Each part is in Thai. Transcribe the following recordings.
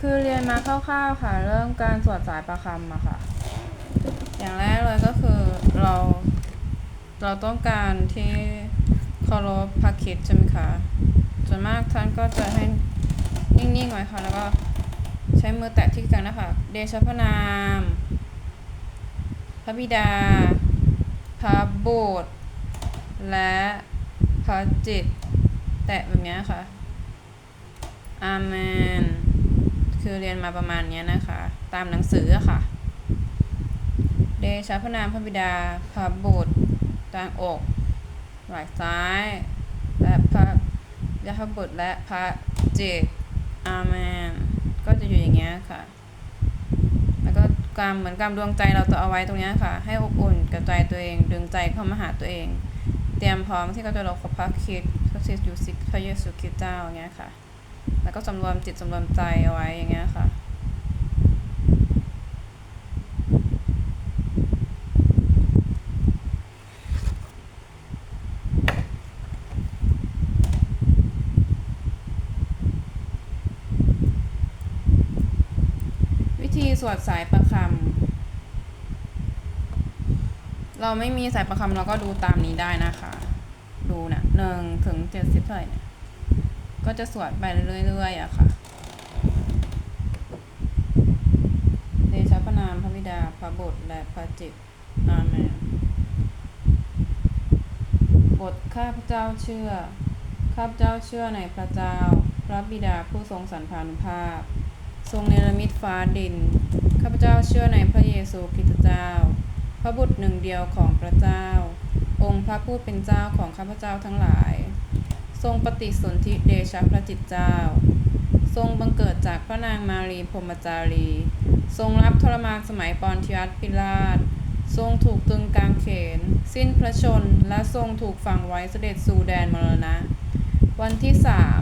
คือเรียนมาคร่าวๆค่ะ เรื่องการสวดสายประคำอะค่ะ อย่างแรกเลยก็คือเราเราต้องการที่เคารพพระคิดใช่ไหมคะส่วนมากท่านก็จะให้นิ่งๆไว้ค่ะ แล้วก็ใช้มือแตะที่กันนะคะเดชพระนาม พระบิดา พระบุตรและพระจิต แตะแบบนี้ค่ะ อาเมน คือเรียนมาประมาณนี้นะคะ ตามหนังสืออะค่ะ เดชะพระนามพระบิดา พระบุตรต่างอกไหล่ซ้าย และพระยาพบุตรและพระเจิตอาเมน ก็จะอยู่อย่างเงี้ยค่ะ แล้วก็กำเหมือนกำดวงใจเราจะเอาไว้ตรงนี้ค่ะ ให้อบอุ่นกับใจตัวเอง ดึงใจเข้ามาหาตัวเอง เตรียมพร้อมที่เราจะรอขอบพระคิดพระคริสต์อยู่สิพระเยซูคริสต์เจ้าอย่างเงี้ยค่ะ แล้วก็สำรวมจิตสำรวมใจเอาไว้อย่างเงี้ยค่ะ วิธีสวดสายประคำเราไม่มีสายประคำเราก็ดูตามนี้ได้นะคะ ดูนะหนึ่งถึงเจ็ดสิบเท่าไหร่เนี่ย ก็จะสวดไปเรื่อยๆอะค่ะเดชะพระนามพระบิดาพระบุตรและพระจิตอาเมนบทข้าพเจ้าเชื่อ ข้าพเจ้าเชื่อในพระเจ้า พระบิดาผู้ทรงสรรพานุภาพ ทรงเนรมิตฟ้าดิน ข้าพเจ้าเชื่อในพระเยซูคริสต์เจ้า พระบุตรหนึ่งเดียวของพระเจ้า องค์พระผู้เป็นเจ้าของข้าพเจ้าทั้งหลาย ทรงปฏิสนธิเดชะพระจิตเจ้า ทรงบังเกิดจากพระนางมารีพรมจารี ทรงรับทรมานสมัยปอนทิยัสปิลาตทรงถูกตึงกลางเขน สิ้นพระชน และทรงถูกฝังไว้เสด็จสู่แดนมรณะ วันที่สาม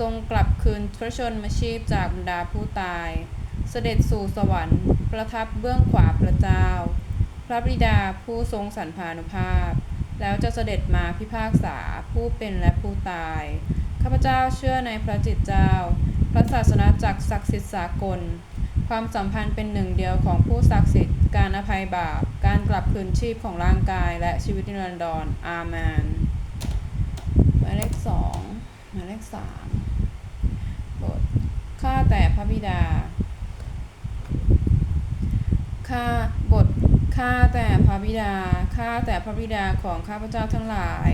ทรงกลับคืนพระชนมชีพจากบรรดาผู้ตาย เสด็จสู่สวรรค์ ประทับเบื้องขวาพระเจ้า พระบิดาผู้ทรงสรรพานุภาพ แล้วจะเสด็จมาพิพากษาผู้เป็นและผู้ตาย ข้าพเจ้าเชื่อในพระจิตเจ้า พระศาสนาจักรศักดิ์สิทธิ์สากล ความสัมพันธ์เป็นหนึ่งเดียวของผู้ศักดิ์สิทธิ์ การอภัยบาป การกลับคืนชีพของร่างกาย และชีวิตนิรันดรอาเมนหมายเลขสองหมายเลขสามบทข้าแต่พระบิดาข้าบท ข้าแต่พระบิดา ข้าแต่พระบิดาของข้าพเจ้าทั้งหลาย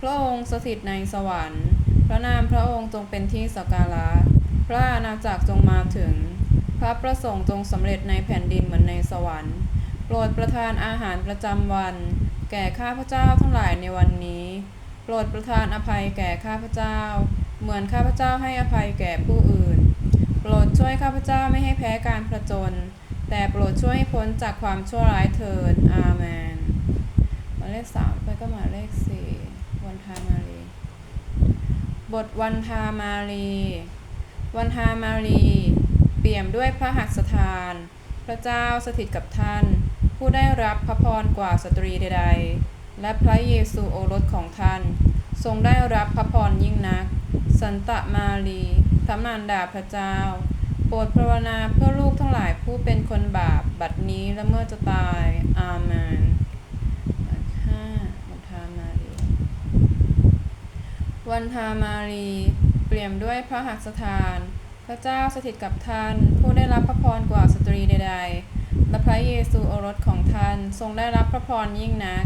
พระองค์สถิตในสวรรค์ พระนามพระองค์จงเป็นที่สักการะ พระอาณาจักรจงมาถึง พระประสงค์จงสำเร็จในแผ่นดินเหมือนในสวรรค์ โปรดประทานอาหารประจำวัน แก่ข้าพเจ้าทั้งหลายในวันนี้ โปรดประทานอภัยแก่ข้าพเจ้า เหมือนข้าพเจ้าให้อภัยแก่ผู้อื่น โปรดช่วยข้าพเจ้าไม่ให้แพ้การผจญ แต่โปรดช่วยให้พ้นจากความชั่วร้ายเถิดอาเมนหมายเลขสามไปก็หมายเลขสี่วันทามารี บทวันทามารี วันทามารี เปี่ยมด้วยพระหัตถ์ทาน พระเจ้าสถิตกับท่าน ผู้ได้รับพระพรกว่าสตรีใด ๆ และพระเยซูโอรสของท่าน ทรงได้รับพระพรยิ่งนัก สันตะมารีพระมารดาพระเจ้า ปรดภาวนาเพื่อลูกทั้งหลายผู้เป็นคนบาปบัดนี้และเมื่อจะตาย อาเมนห้าวันทามารีวันทามารี เปี่ยมด้วยพระหัตถ์ทาน พระเจ้าสถิตกับท่าน ผู้ได้รับพระพรกว่าสตรีใดๆ และพระเยซูโอรสของท่านทรงได้รับพระพรยิ่งนัก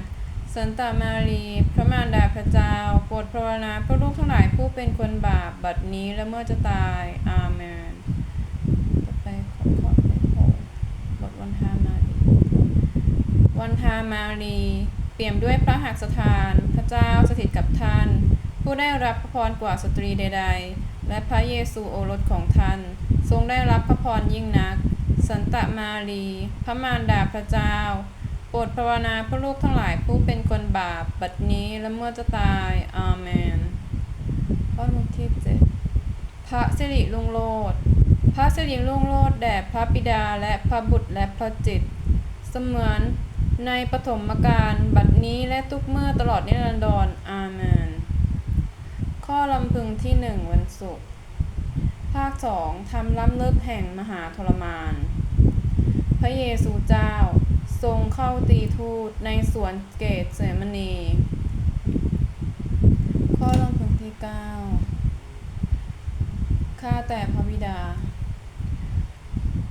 สันตามารี พระมารดาพระเจ้า โปรดภาวนาเพื่อลูกทั้งหลายผู้เป็นคนบาปบัดนี้และเมื่อจะตาย อาเมนต่อไปขอขอเลขหกบทวันทามารี วันทามารี เปี่ยมด้วยพระหัตถ์ทาน พระเจ้าสถิตกับท่าน ผู้ได้รับพระพรกว่าสตรีใด ๆ และพระเยซูโอรสของท่าน ทรงได้รับพระพรยิ่งนัก สันตมารี พระมารดาพระเจ้าโปรดภาวนาพื่อลูกทั้งหลายผู้เป็นคนบาป บัดนี้และเมื่อจะตาย อาเมนข้อหนึ่งที่เจ็ดพระสิริลุงโลดพระสิริลุงโลดแด่พระบิดาและพระบุตรและพระจิต เสมือน ในปฐมกาลบัดนี้และทุกเมื่อตลอดนิรันดรอาเมนข้อลำพึงที่หนึ่งวันศุกร์พระสองทำล้ำเลิกแห่งมหาทรมาน พระเยซูเจ้าทรงเข้าตีทูตในสวนเกตเสมณี ข้อลงพึงที่เก้าข้าแต่พระบิดา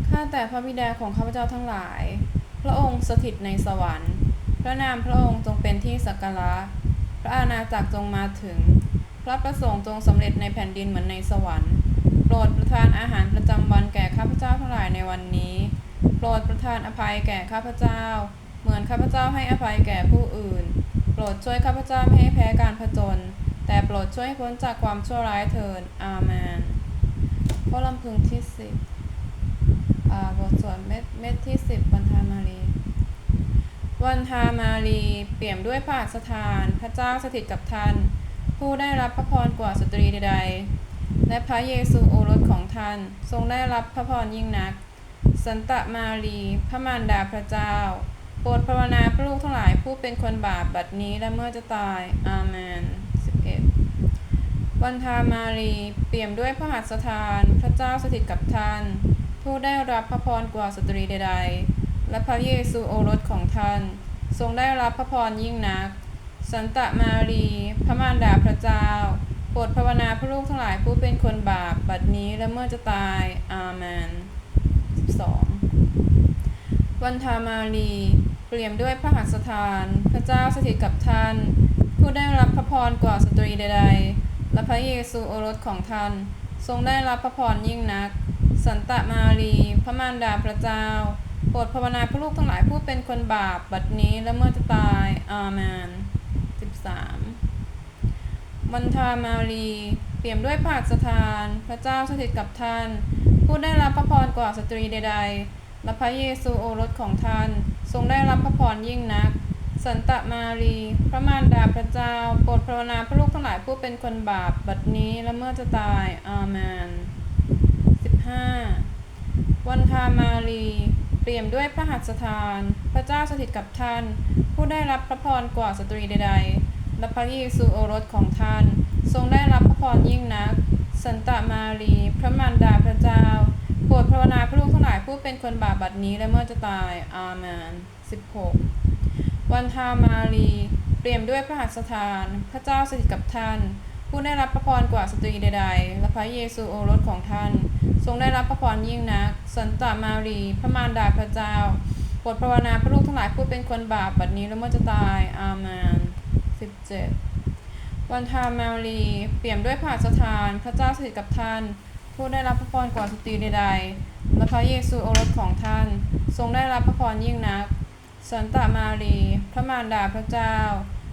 ข้าแต่พระบิดาของข้าพเจ้าทั้งหลาย ระองค์สถิตในสวรรค์ พระนามพระองค์จงเป็นที่สักการะ พระอาณาจักรจงมาถึง พระประสงค์จงสำเร็จในแผ่นดินเหมือนในสวรรค์ โปรดประทานอาหารประจำวันแก่ข้าพเจ้าทั้งหลายในวันนี้ โปรดประทานอภัยแก่ข้าพเจ้า เหมือนข้าพเจ้าให้อภัยแก่ผู้อื่น โปรดช่วยข้าพเจ้าไม่ให้แพ้การผจญแต่โปรดช่วยให้พ้นจากความชั่วร้ายเถิดอาเมนข้อลำพึงที่สิบอ่ บทสวดเม็ดเม็ดที่สิบวันทามารีวันทามารีเปี่ยมด้วยพระหัตถ์สถาน พระเจ้าสถิตกับท่าน ผู้ได้รับพระพรกว่าสตรีใดๆ และพระเยซูโอรสของท่าน ทรงได้รับพระพรยิ่งนัก สันตะมารี พระมารดาพระเจ้า โปรดภาวนาพระลูกทั้งหลายผู้เป็นคนบาปบัดนี้และเมื่อจะตาย อาเมน11วันทามารี เปี่ยมด้วยพระหัตถ์สถาน พระเจ้าสถิตกับท่าน ผู้ได้รับพระพรกว่าสตรีใดๆ และพระเยซูโอรสของท่าน ทรงได้รับพระพรยิ่งนัก สันตะมารี พระมารดาพระเจ้าโปรดภาวนาพระลูกทั้งหลายผู้เป็นคนบาปบัดนี้และเมื่อจะตายอาเมน12วันทามารีเปลี่ยมด้วยพระหัตถ์สถาน พระเจ้าสถิตกับท่าน ผู้ได้รับพระพรกว่าสตรีใดๆ และพระเยซูโอรสของท่าน ทรงได้รับพระพรยิ่งนัก สันตะมารี พระมารดาพระเจ้า โปรดภาวนาพระลูกทั้งหลายผู้เป็นคนบาป บัดนี้และเมื่อจะตาย อาเมน13วันทามารี เปี่ยมด้วยพระหัตถ์สถาน พระเจ้าสถิตกับท่าน ผู้ได้รับพระพรกว่าสตรีใด ๆ และพระเยซูโอรสของท่าน ทรงได้รับพระพรยิ่งนัก สันตะมารี พระมารดาพระเจ้า โปรดภาวนาพระลูกทั้งหลายผู้เป็นคนบาป บัดนี้และเมื่อจะตาย อาเมน 15 วันทามารีเปี่ยมด้วยพระหัตถ์สถาน พระเจ้าสถิตกับท่าน ผู้ได้รับพระพรกว่าสตรีใดๆ และพระเยซูโอรสของท่าน ทรงได้รับพระพรยิ่งนัก สันตมารีพระมารดาพระเจ้าโปรดภาวนาพระลูกทั้งหลายผู้เป็นคนบาปบัดนี้และเมื่อจะตาย อาเมน16 วันทามารีเปี่ยมด้วยพระหัตถ์สถาน พระเจ้าสถิตกับท่านผู้ได้รับพระพรกว่าสตรีใดๆ และพระเยซูโอรสของท่าน ทรงได้รับพระพรยิ่งนัก สันตะมารี พระมารดาพระเจ้าโปรดภาวนาพระลูกทั้งหลายผู้เป็นคนบาปบัดนี้และเมื่อจะตาย อาเมน17 วันทามารี เปี่ยมด้วยพระสถาน พระเจ้าสถิตกับท่าน ผู้ได้รับพระพรกว่าสตรีใดๆและพระเยซูโอรสของท่าน ทรงได้รับพระพรยิ่งนัก สันตะมารี พระมารดาพระเจ้า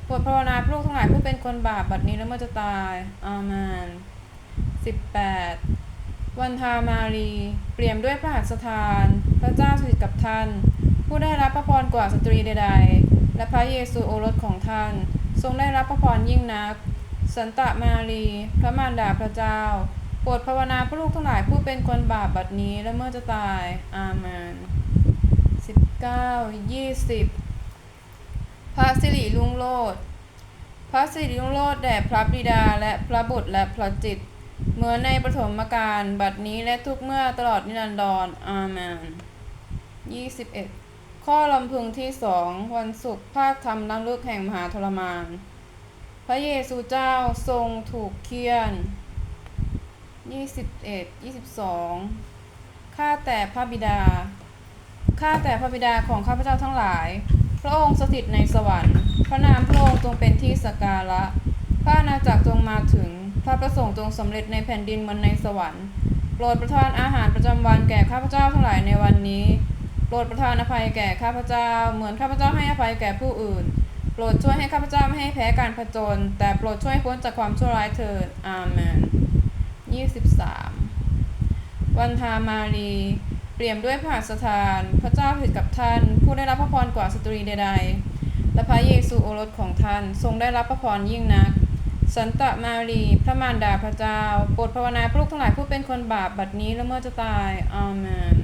โปรดภาวนาพระลูกทั้งหลายผู้เป็นคนบาปบัดนี้และเมื่อจะตาย อาเมน18 วันทามารี เปี่ยมด้วยพระหัตถ์สถาน พระเจ้าสถิตกับท่าน ผู้ได้รับพระพรกว่าสตรีใดๆ และพระเยซูโอรสของท่าน ทรงได้รับพระพรยิ่งนัก สันตะมารี พระมารดาพระเจ้า โปรดภาวนาพระลูกทั้งหลายผู้เป็นคนบาปบัดนี้และเมื่อจะตาย อาเมน19 20 พระสิริลุงโลด พระสิริลุงโลดแด่พระบิดาและพระบุตรและพระจิต รเมื่อในปฐมกาลบัดนี้และทุกเมื่อตลอดนิรันดรอาเมน21ข้อลำพึงที่สองวันศุกร์ภาคธรรมน้ำลึกแห่งมหาทรมาน พระเยซูเจ้าทรงถูกเคี่ยน21 22ข้าแต่พระบิดา ข้าแต่พระบิดาของข้าพเจ้าทั้งหลาย พระองค์สถิตในสวรรค์ พระนามพระองค์จงเป็นที่สักการะ พระอาณาจักรจงมาถึง พระประสงค์จงสำเร็จในแผ่นดินเหมือนในสวรรค์ โปรดประทานอาหารประจำวันแก่ข้าพเจ้าทั้งหลายในวันนี้ โปรดประทานอภัยแก่ข้าพเจ้า เหมือนข้าพเจ้าให้อภัยแก่ผู้อื่น โปรดช่วยให้ข้าพเจ้าไม่ให้แพ้การผจญ แต่โปรดช่วยพ้นจากความชั่วร้ายเถิด อาเมน23 วันทามารีเปลี่ยมด้วยพระสถาน พระเจ้าสถิตกับท่าน ผู้ได้รับพระพรกว่าสตรีใดๆ และพระเยซูโอรสของท่านทรงได้รับพระพรยิ่งนัก สันตะมารี พระมารดาพระเจ้าโปรดภาวนาพระลูกทั้งหลายผู้เป็นคนบาปบัดนี้และเมื่อจะตายอาเมน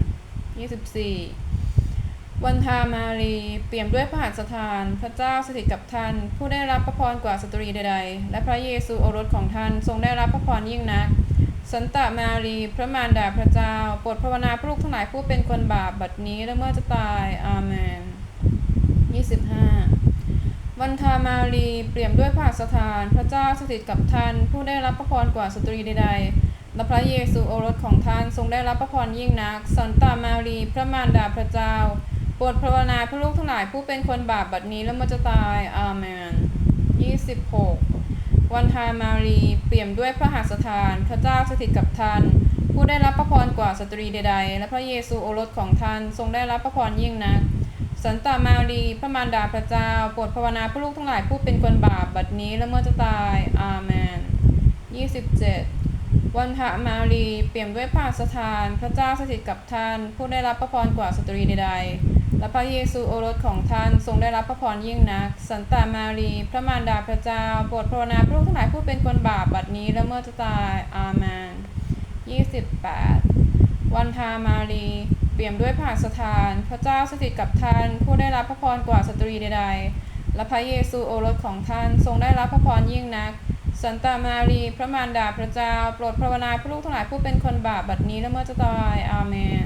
24 วันทามารี เปี่ยมด้วยพระหัตถ์สถาน พระเจ้าสถิตกับท่าน ผู้ได้รับพระพรกว่าสตรีใดๆ และพระเยซูโอรสของท่านทรงได้รับพระพรยิ่งนัก สันตามารี พระมารดาพระเจ้าโปรดภาวนาพระลูกทั้งหลายผู้เป็นคนบาปบัดนี้และเมื่อจะตายอาเมน25 วันทามารีเปี่ยมด้วยพระหัตถ์สถาน พระเจ้าสถิตกับท่าน ผู้ได้รับพระพรกว่าสตรีใดๆและพระเยซูโอรสของท่านทรงได้รับพระพรยิ่งนัก สันตามารีพระมารดาพระเจ้าโปรดภาวนาพระลูกทั้งหลายผู้เป็นคนบาปบัดนี้และเมื่อจะตายอาเมน26 วันทามารีเปี่ยมด้วยพระหัตถ์สถาน พระเจ้าสถิตกับท่านผู้ได้รับพระพรกว่าสตรีใดๆ และพระเยซูโอรสของท่านทรงได้รับพระพรยิ่งนัก สันตามารีพระมารดาพระเจ้าโปรดภาวนาพระลูกทั้งหลายผู้เป็นคนบาปบัดนี้และเมื่อจะตาย อาเมน27 วันทามารีเปี่ยมด้วยพระสถาน พระเจ้าสถิตกับท่าน ผู้ได้รับพระพรกว่าสตรีใดๆ และพระเยซูโอรสของท่านทรงได้รับพระพรยิ่งนัก สันตามารีพระมารดาพระเจ้าโปรดภาวนาพระลูกทั้งหลายผู้เป็นคนบาปบัดนี้และเมื่อจะตาย อาเมน28 วันทามารี เปี่ยมด้วยพระหัตถ์สถาน พระเจ้าสถิตกับท่าน ผู้ได้รับพระพรกว่าสตรีใดๆ และพระเยซูโอรสของท่านทรงได้รับพระพรยิ่งนัก สันตามารีพระมารดาพระเจ้า โปรดภาวนาพระลูกทั้งหลายผู้เป็นคนบาปบัดนี้และเมื่อจะตายอาเมน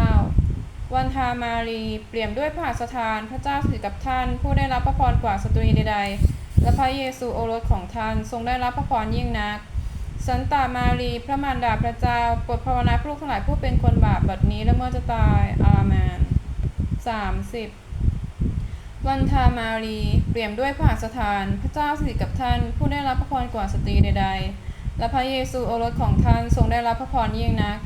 29 วันทามารีเปี่ยมด้วยพระหัตถ์สถาน พระเจ้าสถิตกับท่าน ผู้ได้รับพระพรกว่าสตรีใดๆ และพระเยซูโอรสของท่านทรงได้รับพระพรยิ่งนัก สันตามารี พระมารดาพระเจ้าโปรดภาวนาพระลูกทั้งหลายผู้เป็นคนบาปบัดนี้และเมื่อจะตายอาเมน30วันทามารีเปี่ยมด้วยพระหัตถ์สถาน พระเจ้าสถิตกับท่าน ผู้ได้รับพระพรกว่าสตรีใดๆ และพระเยซูโอรสของท่านทรงได้รับพระพรยิ่งนัก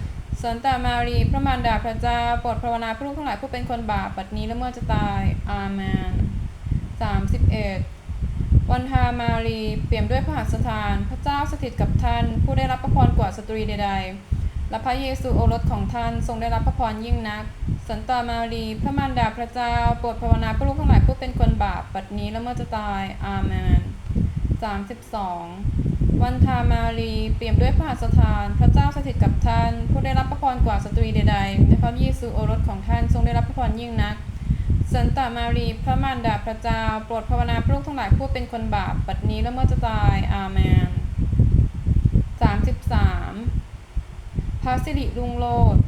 สันตามารี พระมารดาพระเจ้าโปรดภาวนาพระลูกทั้งหลายผู้เป็นคนบาปบัดนี้และเมื่อจะตายอาเมน31 วันทามารีเปี่ยมด้วยพระหัตถ์สถาน พระเจ้าสถิตกับท่าน ผู้ได้รับพระพรกว่าสตรีใดๆ และพระเยซูโอรสของท่านทรงได้รับพระพรยิ่งนัก สันตามารีพระมารดาพระเจ้าโปรดภาวนาพระลูกทั้งหลายผู้เป็นคนบาปบัดนี้และเมื่อจะตายอาเมน32 วันทามารีเปี่ยมด้วยพระหัตถ์สถาน พระเจ้าสถิตกับท่าน ผู้ได้รับพระพรกว่าสตรีใดๆและพระเยซูโอรสของท่านทรงได้รับพระพรยิ่งนัก สันตามารีพระมารดาพระเจ้า โปรดภาวนาพระลูกทั้งหลายผู้เป็นคนบาปบัดนี้และเมื่อจะตายอาเมน33พระสิริรุงโรจน์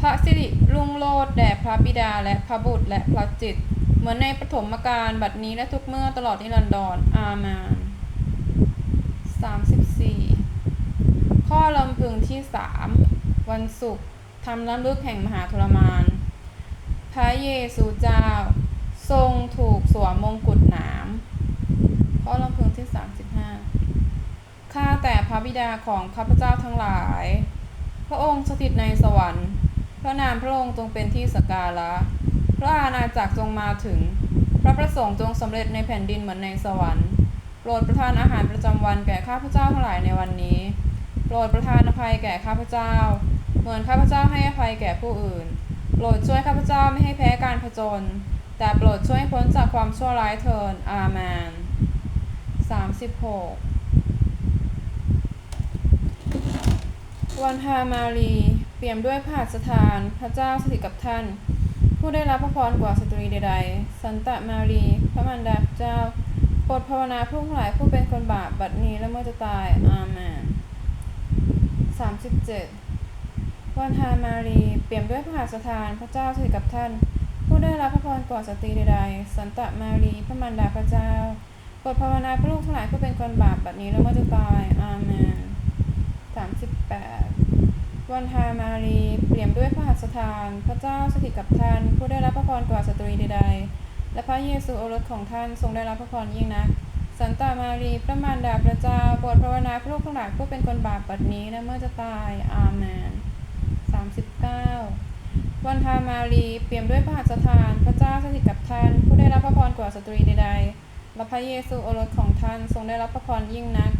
พระสิริรุงโรจน์แด่พระบิดาและพระบุตรและพระจิต เหมือนในปฐมกาลบัดนี้และทุกเมื่อตลอดนิรันดรอาเมน34 ข้อลำพึงที่สามวันศุกร์ทำล้ำลึกแห่งมหาทรมาน พระเยซูเจ้า ทรงถูกสวมมงกุฎหนามข้อลำพึงที่ 35 ข้าแต่พระบิดาของข้าพเจ้าทั้งหลาย พระองค์สถิตในสวรรค์ พระนามพระองค์จงเป็นที่สักการะ พระอาณาจักรจงมาถึง พระประสงค์จงสำเร็จในแผ่นดินเหมือนในสวรรค์ โปรดประทานอาหารประจำวันแก่ข้าพเจ้าทั้งหลายในวันนี้ โปรดประทานอภัยแก่ข้าพเจ้า เหมือนข้าพเจ้าให้อภัยแก่ผู้อื่น ปรดช่วยข้าพเจ้าไม่ให้แพ้การผจญแต่โปรดช่วยพ้นจากความชั่วร้ายเถิดอาเมน36 วันฮามารี เปี่ยมด้วยพระหัตถ์สถาน พระเจ้าสถิตกับท่าน ผู้ได้รับพระพรกว่าสตรีใดๆ สันตะมารี พระมารดาพระเจ้าโปรดภาวนาผู้หลายผู้เป็นคนบาปบัดนี้และเมื่อจะตาย อาเมน37 วันฮามารีเปี่ยมด้วยพระหัสถานพระเจ้าสถิตกับท่าน ผู้ได้รับพระพรกว่าสตรีใดๆ สันตะมารีพระมารดาพระเจ้าโปรดภาวนาพระลูกทั้งหลายผู้เป็นคนบาปแบัดนี้และเมื่อจะตายอาเมน38วันฮามารีเปี่ยมด้วยพระหัตถ์สถาน พระเจ้าสถิตกับท่าน ผู้ได้รับพระพรกว่าสตรีใดๆ และพระเยซูโอรสของท่านทรงได้รับพระพรยิ่งนัก สันตามารีพระมารดาพระเจ้าโปรดภาวนาพระลูกทั้งหลายผู้เป็นคนบาปบัดนี้และเมื่อจะตายอาเมน 39 วันฮามารีเปี่ยมด้วยพระหัตถ์สถาน พระเจ้าสถิตกับท่าน ผู้ได้รับพระพรกว่าสตรีใดๆและพระเยซูโอรสของท่านทรงได้รับพระพรยิ่งนัก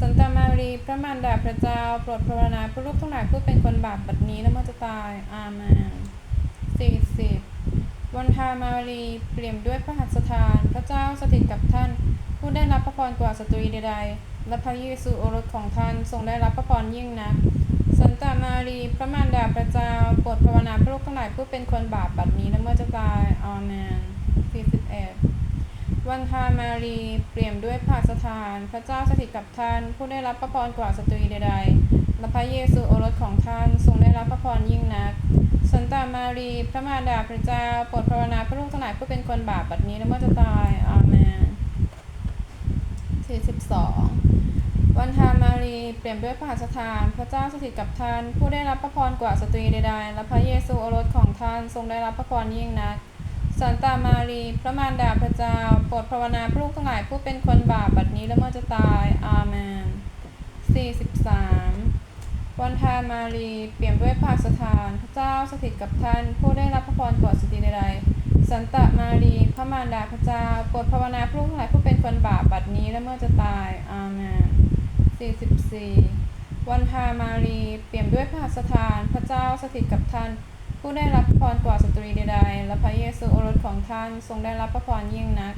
สันตามารีพระมารดาพระเจ้า โปรดภาวนาพระลูกทั้งหลายผู้เป็นคนบาปบัดนี้และเมื่อจะตาย อาเมน40 วันฮามารีเปี่ยมด้วยพระหัตถ์สถาน พระเจ้าสถิตกับท่าน ผู้ได้รับพระพรกว่าสตรีใดๆและพระเยซูโอรสของท่านทรงได้รับพระพรยิ่งนัก สันตามารี พระมารดาพระเจ้าโปรดภาวนาพระลูกทั้งหลายผู้เป็นคนบาปบัดนี้และเมื่อจะตายอาเมน41วันทามารีเปี่ยมด้วยภาสถาน พระเจ้าสถิตกับท่าน ผู้ได้รับพระพรกว่าสตรีใดๆและพระเยซูโอรสของท่านทรงได้รับพระพรยิ่งนัก สันตามารี พระมารดาพระเจ้าโปรดภาวนาพื่อลูกทั้งหลายผู้เป็นคนบาปบัดนี้และเมื่อจะตายอาเมน42 วันทามารีเปลี่ยนด้วยพระหัสถาน พระเจ้าสถิตกับท่าน ผู้ได้รับพระพรกว่าสตรีใดๆ และพระเยซูโอรสของท่านทรงได้รับพระพรยิ่งนัก สันตามารีพระมารดาพระเจ้า โปรดภาวนาพื่อลูกทั้งหลายผู้เป็นคนบาปบัดนี้และเมื่อจะตาย อาเมน 43 วันทามารีเปลี่ยนด้วยพระหัสถาน พระเจ้าสถิตกับท่าน ผู้ได้รับพระพรกว่าสตรีใดๆสันตามารีพระมารดาพระเจ้าโปรดภาวนาเพื่อลูกทั้งหลายผู้เป็นคนบาปบัดนี้และเมื่อจะตาย อาเมน 44 วันทามารีเปี่ยมด้วยพระหัตถ์สถาน พระเจ้าสถิตกับท่าน ผู้ได้รับพรกว่าสตรีใดๆและพระเยซูโอรสของท่านทรงได้รับพระพรยิ่งนัก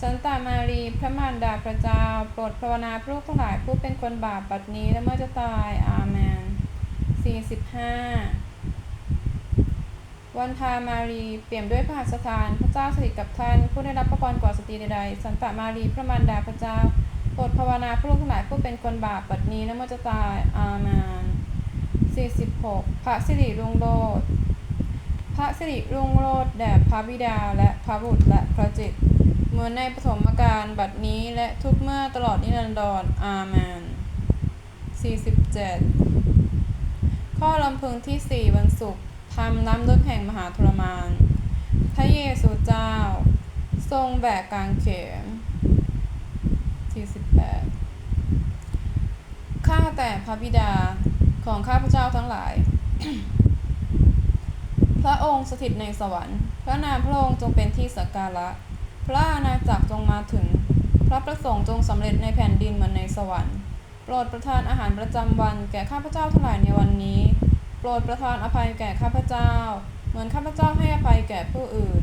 สันตามารีพระมารดาพระเจ้า โปรดภาวนาพื่อลูกทั้งหลายผู้เป็นคนบาปบัดนี้และเมื่อจะตายอาเมน45วันทามารีเปี่ยมด้วยพระหัตถ์สถาน พระเจ้าสถิตกับท่าน ผู้ได้รับพระพรกว่าสตรีใดๆสันตามารีพระมารดาพระเจ้า โปรดภาวนาเพื่อลูกทั้งหลายผู้เป็นคนบาปบัดนี้และเมื่อจะตายอาเมน46พระสิริรุ่งโรจน์พระสิริรุ่งโรจน์แด่พระบิดาและพระบุตรและพระจิตเหมือนในปฐมกาลบัดนี้และทุกเมื่อตลอดนิรันดรอาเมน47 ข้อลำพึงที่ 4 วันศุกร์ทำน้ำลึกแห่งมหาทรมาน พระเยซูเจ้า ทรงแบกกางเขน 48ข้าแต่พระบิดาของข้าพเจ้าทั้งหลาย พระองค์สถิตในสวรรค์ พระนามพระองค์จงเป็นที่สักการะ พระอาณาจักรจงมาถึง พระประสงค์จงสำเร็จในแผ่นดินเหมือนในสวรรค์โปรดประทานอาหารประจำวันแก่ข้าพเจ้าทั้งหลายในวันนี้ โปรดประทานอภัยแก่ข้าพเจ้า เหมือนข้าพเจ้าให้อภัยแก่ผู้อื่น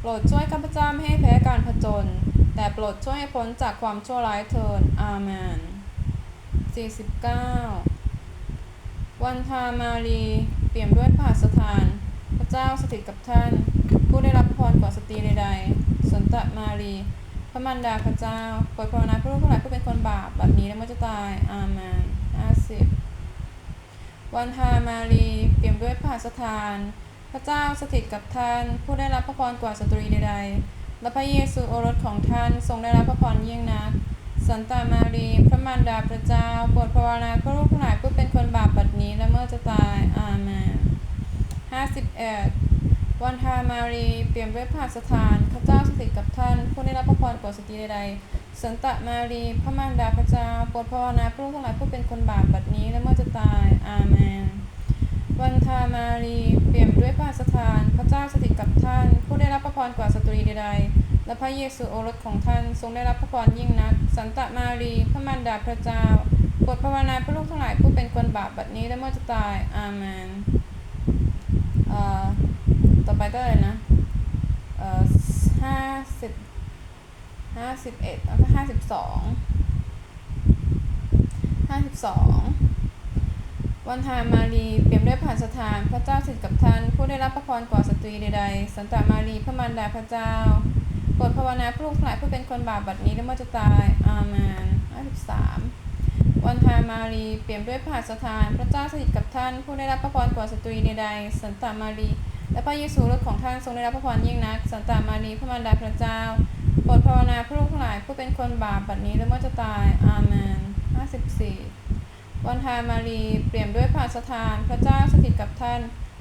โปรดช่วยข้าพเจ้าไม่ให้แพ้การผจญ แต่โปรดช่วยให้พ้นจากความชั่วร้ายเถิดอาเมน49 วันทามารีเปี่ยมด้วยพระสถาน พระเจ้าสถิตกับท่าน ผู้ได้รับพรกว่าสตรีใดๆสันตะมารี พระมารดาพระเจ้าโปรดภาวนาเพื่อลูกทั้งหลายผู้เป็นคนบาปบัดนี้และเมื่อจะตาย อาเมน50 วันทามารีเปี่ยมด้วยพระสถาน พระเจ้าสถิตกับท่าน ผู้ได้รับพระพรกว่าสตรีใดๆ และพระเยซูโอรสของท่านทรงได้รับพระพรยิ่งนัก สันตามารีพระมารดาพระเจ้าโปรดภาวนาเพื่อลูกทั้งหลายผู้เป็นคนบาปบัดนี้และเมื่อจะตายอาเมน51วันทามารีเปลี่ยมด้วยพระหัตถ์สถานพระเจ้าสถิตกับท่าน ผู้ได้รับพระพรกว่าสตรีใดๆสันตะมารีพระมารดาพระเจ้าโปรดภาวนาเพื่อลูกทั้งหลายผู้เป็นคนบาปบัดนี้และเมื่อจะตายอาเมน วันทามารีเปี่ยมด้วยพระสถาน พระเจ้าสถิตกับท่าน ผู้ได้รับพระพรกว่าสตรีใดๆ และพระเยซูโอรสของท่านทรงได้รับพระพรยิ่งนัก สันตะมารีพระมารดาพระเจ้าโปรดภาวนาเพื่อลูกทั้งหลายผู้เป็นคนบาปบัดนี้และเมื่อจะตายอาเมนเอ่อต่อไปก็เลยนะเอ่อห้าสิบห้าสิบเอ็ดแล้วก็ห้าสิบสองห้าสิบสอง วันทามารีเปี่ยมด้วยผ่านสถานพระเจ้าสถิตกับท่าน ผู้ได้รับพระพรกว่าสตรีใดๆ สันตามารีพระมารดาพระเจ้าโปรดภาวนาเพื่อลูกทั้งหลายผู้เป็นคนบาปบัดนี้และเมื่อจะตายอาเมนห้าสิบสามวันทามารีเปี่ยมด้วยผ่านสถานพระเจ้าสถิตกับท่าน ผู้ได้รับพระพรกว่าสตรีใดๆสันตามารีและพระเยซูรถของท่านทรงได้รับพระพรยิ่งนัก สันตามารีพระมารดาพระเจ้าโปรดภาวนาเพื่อลูกทั้งหลายผู้เป็นคนบาปบัดนี้และเมื่อจะตายอาเมน54 วันทามารีเปี่ยมด้วยพระสถาน พระเจ้าสถิตกับท่าน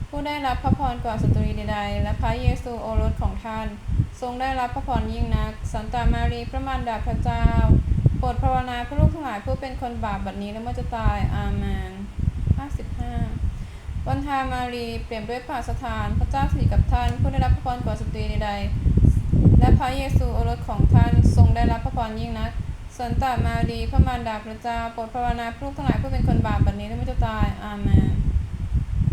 ผู้ได้รับพระพรกว่าสตรีใดๆ และพระเยซูโอรสของท่าน ทรงได้รับพระพรยิ่งนัก สันตามารีพระมารดาพระเจ้าโปรดภาวนาเพื่อลูกทั้งหลายผู้เป็นคนบาปบัดนี้และเมื่อจะตายอาเมน55วันทามารีเปลี่ยนด้วยพระสถาน พระเจ้าสถิตกับท่าน ผู้ได้รับพระพรกว่าสตรีใดๆและพระเยซูโอรสของท่านทรงได้รับพระพรยิ่งนัก สันตามารีพระมารดาพระเจ้าโปรดภาวนาพื่อลูกทั้งหลายผู้เป็นคนบาปบัดนี้และไม่จะตายอาเมน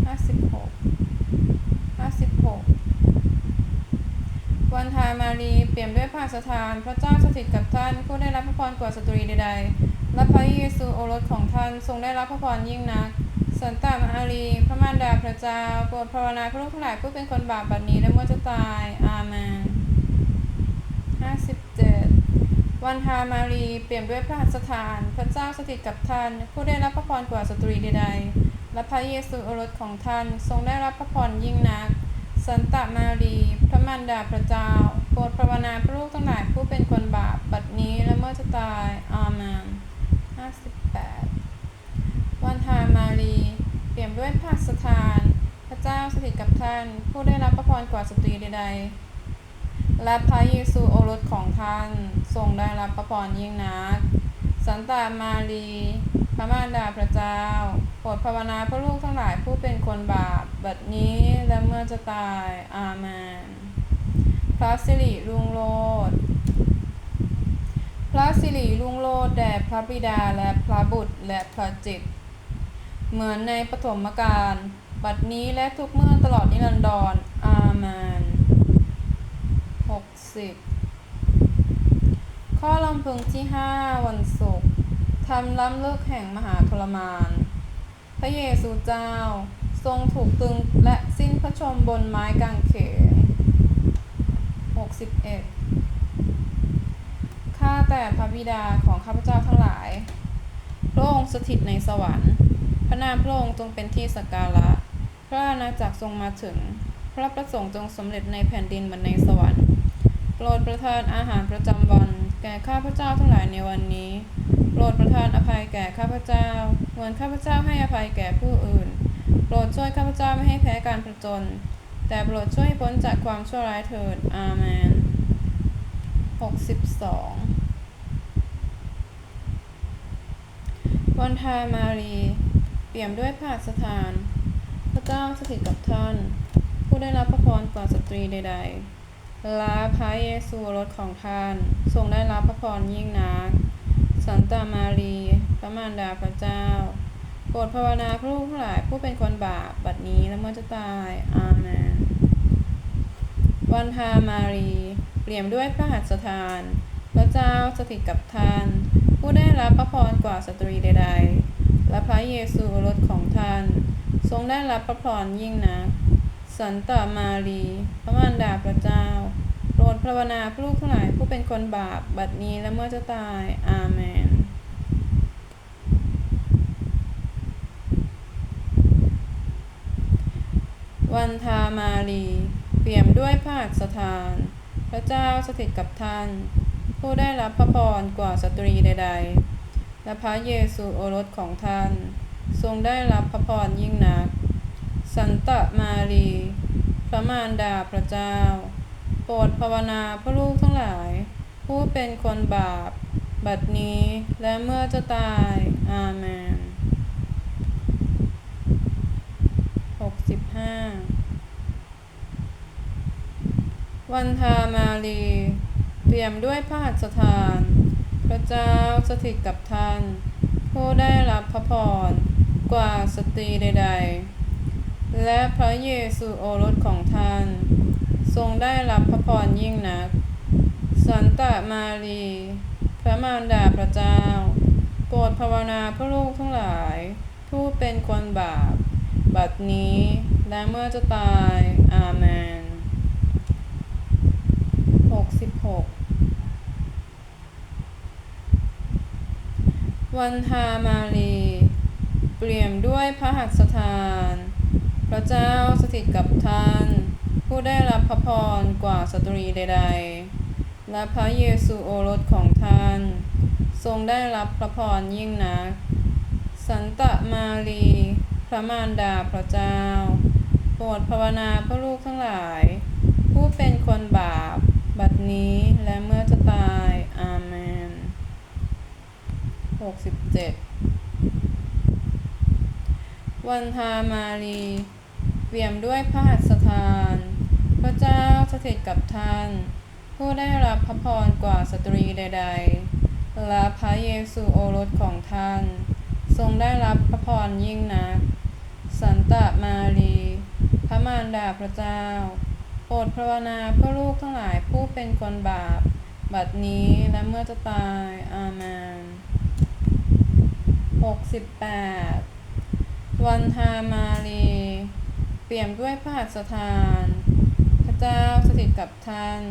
56 56วันทามารีเปี่ยนด้วยพระสถาน พระเจ้าสถิตกับท่าน ผู้ได้รับพระพรกว่าสตรีใดๆและพระเยซูโอรสของท่านทรงได้รับพระพรยิ่งนักสันตามารีพระมารดาพระเจ้าโปรดภาวนาพื่อลูกทั้งหลายผู้เป็นคนบาปบัดนี้และเมื่อจะตายอาเมน57 วันทามารีเปลี่ยมด้วยพระหัตถ์สถานพระเจ้าสถิตกับท่าน ผู้ได้รับพระพรกว่าสตรีใดๆและพระเยซูโอรสของท่านทรงได้รับพระพรยิ่งนัก สันตมารี พระมารดาพระเจ้าโปรดภาวนาพระลูกทั้งหลายผู้เป็นคนบาปบัดนี้และเมื่อจะตายอาเมน58 วันทามารี เปลี่ยมด้วยพระสถาน พระเจ้าสถิตกับท่าน ผู้ได้รับพระพรกว่าสตรีใดๆ และพระเยซูโอรสของท่านทรงได้รับพระพรยิ่งนัก สันตามารี พระมารดาพระเจ้าโปรดภาวนาพื่อลูกทั้งหลายผู้เป็นคนบาป บัดนี้และเมื่อจะตาย อาเมนพระสิริรุงโรจน์พระสิริรุงโรจน์แด่พระบิดาและพระบุตรและพระจิต เหมือนในปฐมกาลบัดนี้และทุกเมื่อตลอดนิรันดร อาเมน 60ข้อลำพึงที่ 5 วันศุกร์ทำล้ำเลิกแห่งมหาทรมาน พระเยซูเจ้าทรงถูกตึงและสิ้นพระชนบนไม้กางเขน61ข้าแต่พระบิดาของข้าพเจ้าทั้งหลาย พระองค์สถิตในสวรรค์ พระนามพระองค์จงเป็นที่สักการะ พระอาณาจักรทรงมาถึง พระประสงค์จงสำเร็จในแผ่นดินเหมือนในสวรรค์ โปรดประทานอาหารประจำวัน แก่ข้าพเจ้าทั้งหลายในวันนี้ โปรดประทานอภัยแก่ข้าพเจ้า เหมือนข้าพเจ้าให้อภัยแก่ผู้อื่น โปรดช่วยข้าพเจ้าไม่ให้แพ้การผจญแต่โปรดช่วยพ้นจากความชั่วร้ายเถิด อาเมน62 วันทามารี เปี่ยมด้วยพระหัตถ์สถาน พระเจ้าสถิตกับท่าน ผู้ได้รับพระพรกว่าสตรีใด ๆ และพระเยซูรถของท่านทรงได้รับพระพรยิ่งนัก สันตามารี พระมารดาพระเจ้า โปรดภาวนาพระลูกทั้งหลายผู้เป็นคนบาปบัดนี้และเมื่อจะตาย อาเมน วันทามารี เปลี่ยมด้วยพระหัตถ์สถาน พระเจ้าสถิตกับท่าน ผู้ได้รับพระพรกว่าสตรีใด ๆ และพระเยซูรสของท่าน ทรงได้รับพระพรยิ่งนัก สันตมารีพระมารดาพระเจ้าโปรดภาวนาพระลูกทั้งหลายผู้เป็นคนบาป บัดนี้และเมื่อจะตาย อาเมน วันทามารีเปี่ยมด้วยพระหัตถ์สถาน พระเจ้าสถิตกับท่าน ผู้ได้รับพระพรกว่าสตรีใด ๆ และพระเยซูโอรสของท่าน ทรงได้รับพระพรยิ่งนัก สันตะมารี พระมารดาพระเจ้า โปรดภาวนาพระลูกทั้งหลาย ผู้เป็นคนบาป บัดนี้และเมื่อจะตาย อาเมน65วันทามารี เตรียมด้วยพระหัตถ์สถาน พระเจ้าสถิตกับท่าน ผู้ได้รับพระพรกว่าสตรีใด ๆ และพระเยซูโอรสของท่าน ทรงได้รับพระพรยิ่งนัก สันตะมารี พระมารดาพระเจ้า โปรดภาวนาพื่อลูกทั้งหลาย ผู้เป็นคนบาป บัดนี้และเมื่อจะตาย อาเมน66 วันทามารี เปลี่ยมด้วยพระหัตถ์สถาน พระเจ้าสถิตกับท่าน ผู้ได้รับพระพรกว่าสตรีใดๆ และพระเยซูโอรสของท่าน ทรงได้รับพระพรยิ่งนัก สันตมารี พระมารดาพระเจ้า โปรดภาวนาพื่อลูกทั้งหลาย ผู้เป็นคนบาป บัดนี้และเมื่อจะตาย อาเมน 67 วันทามารี เปี่ยมด้วยพระหัตถ์สถาน พระเจ้าสถิตกับท่าน ผู้ได้รับพระพรกว่าสตรีใด ๆ และพระเยซูโอรสของท่าน ทรงได้รับพระพรยิ่งนัก สันตะมารี พระมารดาพระเจ้า โปรดภาวนาเพื่อลูกทั้งหลายผู้เป็นคนบาป บัดนี้และเมื่อจะตาย อาเมน68 วันทามารี เปี่ยมด้วยพระหัตถ์สถาน พระเจ้าสถิตกับท่าน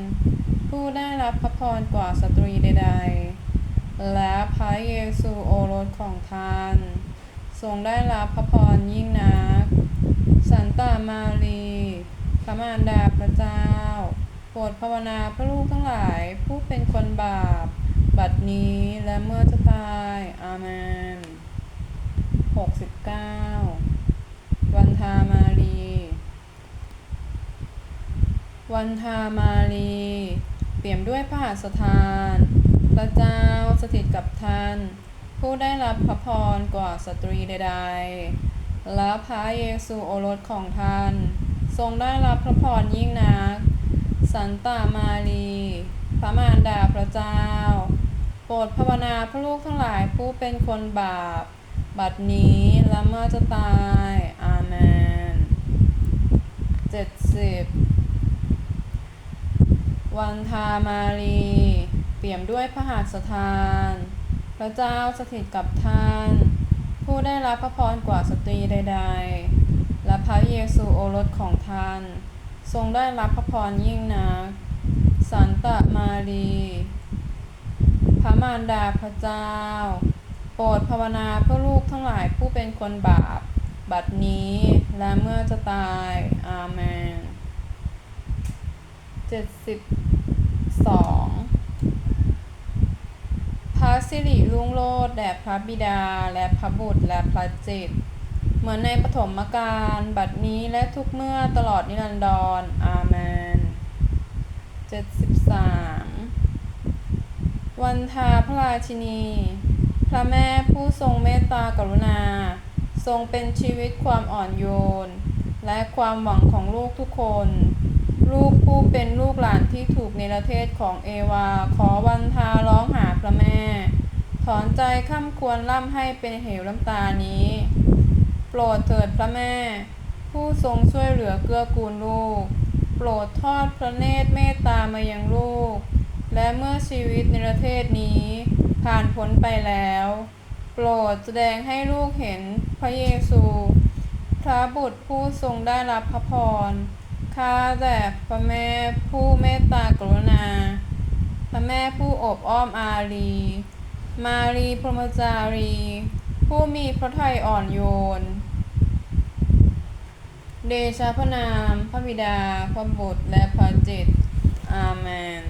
ผู้ได้รับพระพรกว่าสตรีใดๆ และพระเยซูโอรสของท่าน ทรงได้รับพระพรยิ่งนัก สันตามารีพระมารดาพระเจ้าโปรดภาวนาพื่อลูกทั้งหลายผู้เป็นคนบาป บัดนี้และเมื่อจะตาย อาเมน69 วันทามารี วันทามารีเปี่ยมด้วยพระหัสถาน พระเจ้าสถิตกับท่าน ผู้ได้รับพระพรกว่าสตรีใดๆ และพระเยซูโอรสของท่าน ทรงได้รับพระพรยิ่งนัก สันตามารีพระมารดาพระเจ้า โปรดภาวนาพื่อลูกทั้งหลายผู้เป็นคนบาป บัดนี้และเมื่อจะตาย อาเมน70 วันทามารีเปี่ยมด้วยพระหัสถาน พระเจ้าสถิตกับท่าน ผู้ได้รับพระพรกว่าสตรีใด ๆ และพระเยซูโอรสของท่าน ทรงได้รับพระพรยิ่งนัก สันตะมารี พระมารดาพระเจ้า โปรดภาวนาเพื่อลูกทั้งหลายผู้เป็นคนบาป บัดนี้และเมื่อจะตาย อาเมน 72พระสิริรุ่งโรจน์แด่พระบิดาและพระบุตรและพระจิต เหมือนในปฐมกาลบัดนี้และทุกเมื่อตลอดนิรันดรอาเมน73วันทาพระราชินี พระแม่ผู้ทรงเมตตากรุณา ทรงเป็นชีวิตความอ่อนโยน และความหวังของลูกทุกคน ลูกผู้เป็นลูกหลานที่ถูกในประเทศของเอวา ขอวันทาร้องหาพระแม่ ถอนใจข้ามควรล่ำให้เป็นเหวน้ำตานี้ โปรดเถิดพระแม่ ผู้ทรงช่วยเหลือเกื้อกูลลูก โปรดทอดพระเนตรเมตตามายังลูก และเมื่อชีวิตในประเทศนี้ผ่านพ้นไปแล้ว โปรดแสดงให้ลูกเห็นพระเยซู พระบุตรผู้ทรงได้รับพระพร ข้าแต่พระแม่ผู้เมตตากรุณา พระแม่ผู้อบอ้อมอารี มารีพรหมจารี ผู้มีพระทัยอ่อนโยน เดชะพระนาม พระบิดา พระบุตร และพระจิต อาเมน